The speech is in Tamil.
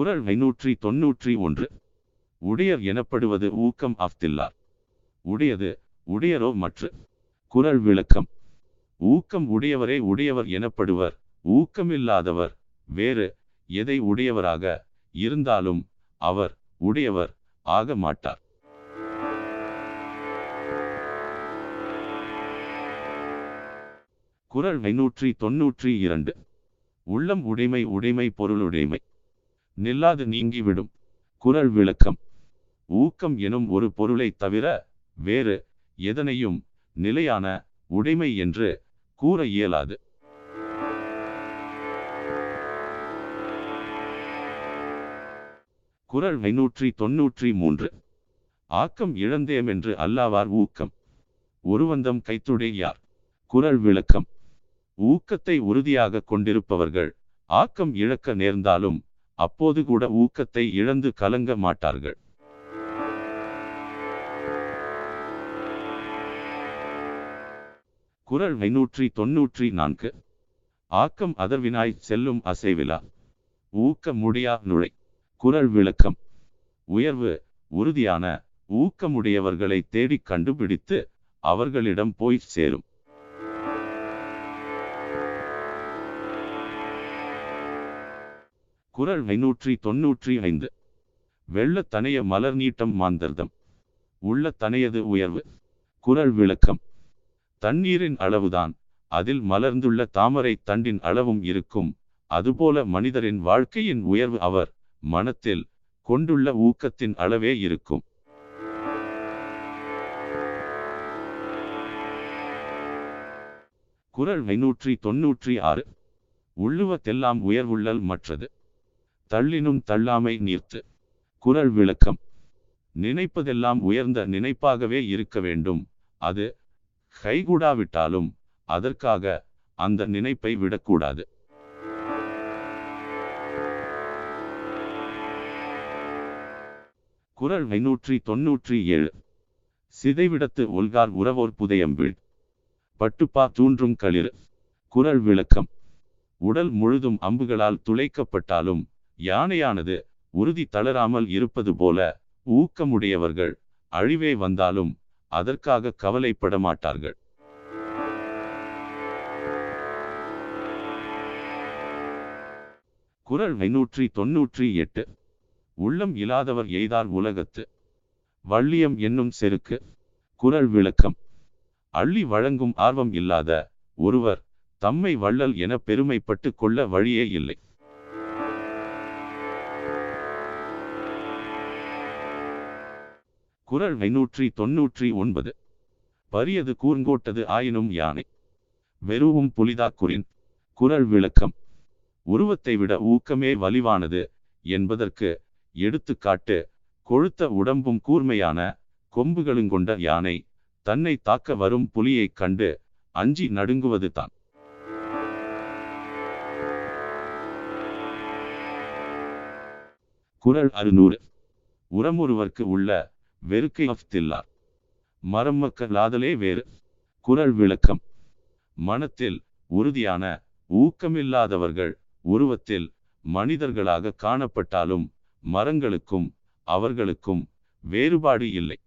குரல் ஐநூற்றி தொன்னூற்றி ஒன்று. உடையர் எனப்படுவது ஊக்கம் அஃதில்லார் உடையது உடையரோ மற்ற. குரல் விளக்கம். ஊக்கம் உடையவரே உடையவர் எனப்படுவர். ஊக்கமில்லாதவர் வேறு எதை உடையவராக இருந்தாலும் அவர் உடையவர் ஆக மாட்டார். குரல் ஐநூற்றி தொன்னூற்றி இரண்டு. உள்ளம் உடைமை உடைமை பொருளுடைமை. நில்லாது நீங்கிவிடும். குரல் விளக்கம். ஊக்கம் எனும் ஒரு பொருளைத் தவிர வேறு எதனையும் நிலையான உடைமை என்று கூற இயலாது. குரல் ஐநூற்றி தொன்னூற்றி மூன்று. ஆக்கம் இழந்தேமென்று அல்லாவார் ஊக்கம். ஒருவந்தம் கைத்துடையார். குரல் விளக்கம். ஊக்கத்தை உறுதியாக கொண்டிருப்பவர்கள் ஆக்கம் இழக்க நேர்ந்தாலும் அப்போது கூட ஊக்கத்தை இழந்து கலங்க மாட்டார்கள். குரல் ஐநூற்றி தொன்னூற்றி நான்கு. ஆக்கம் அதர்வினாய் செல்லும் அசைவிலா. ஊக்க முடியா நுழை. குரல் விளக்கம். உயர்வு உறுதியான ஊக்கமுடையவர்களை தேடிக் கண்டுபிடித்து அவர்களிடம் போய் சேரும். குரல் ஐநூற்றி தொன்னூற்றி ஐந்து. வெள்ள தனைய மலர் நீட்டம் மாந்தர்தம். உள்ள தனையது உயர்வு. குரல் விளக்கம். தண்ணீரின் அளவுதான். அதில் மலர்ந்துள்ள தாமரை தண்டின் அளவும் இருக்கும். அதுபோல மனிதரின் வாழ்க்கையின் உயர்வு அவர் மனத்தில் கொண்டுள்ள ஊக்கத்தின் அளவே இருக்கும். குரல் ஐநூற்றி தொன்னூற்றி ஆறு. உள்ளுவத்தெல்லாம் உயர்வுள்ளல் மற்றது. தள்ளினும் தள்ளாமை நீர்த்து. குரல் விளக்கம். நினைப்பதெல்லாம் உயர்ந்த நினைப்பாகவே இருக்க வேண்டும். அது கைகூடாவிட்டாலும் அதற்காக அந்த நினைப்பை விடக்கூடாது. குரல் ஐநூற்றி தொன்னூற்றி ஏழு. சிதைவிடத்து ஒல்கார் உறவோர் புதையம்பிள் பட்டுப்பா தூன்றும் களிர் குரல் விளக்கம். உடல் முழுதும் அம்புகளால் துளைக்கப்பட்டாலும் யானையானது உறுதி தளராமல் இருப்பது போல ஊக்கமுடையவர்கள் அழிவே வந்தாலும் அதற்காக கவலைப்பட மாட்டார்கள் குரல் ஐநூற்றி தொன்னூற்றி எட்டு. உள்ளம் இல்லாதவர் எய்தார் உலகத்து. வள்ளியம் என்னும் செருக்கு. குரல் விளக்கம். அள்ளி வழங்கும் ஆர்வம் இல்லாத ஒருவர் தம்மை வள்ளல் என பெருமைப்பட்டு கொள்ள வழியே இல்லை. குரல் ஐநூற்றி தொன்னூற்றி ஒன்பது. பரியது கூர்ங்கோட்டது ஆயினும் யானை. வெறுவும் புலிதாக்குறின் குரல் விளக்கம். உருவத்தை விட ஊக்கமே வலிவானது என்பதற்கு எடுத்துக்காட்டு கொழுத்த உடம்பும் கூர்மையான கொம்புகளுங்கொண்ட யானை தன்னை தாக்க வரும் புலியைக் கண்டு அஞ்சி நடுங்குவது தான். குரல் அறுநூறு. உரமுருவர்க்கு உள்ள வெறுக்கை அஃதில்லார் மரமக்கலாதலே வேறு. குரல் விளக்கம். மனத்தில் உறுதியான ஊக்கமில்லாதவர்கள் உருவத்தில் மனிதர்களாக காணப்பட்டாலும் மரங்களுக்கும் அவர்களுக்கும் வேறுபாடு இல்லை.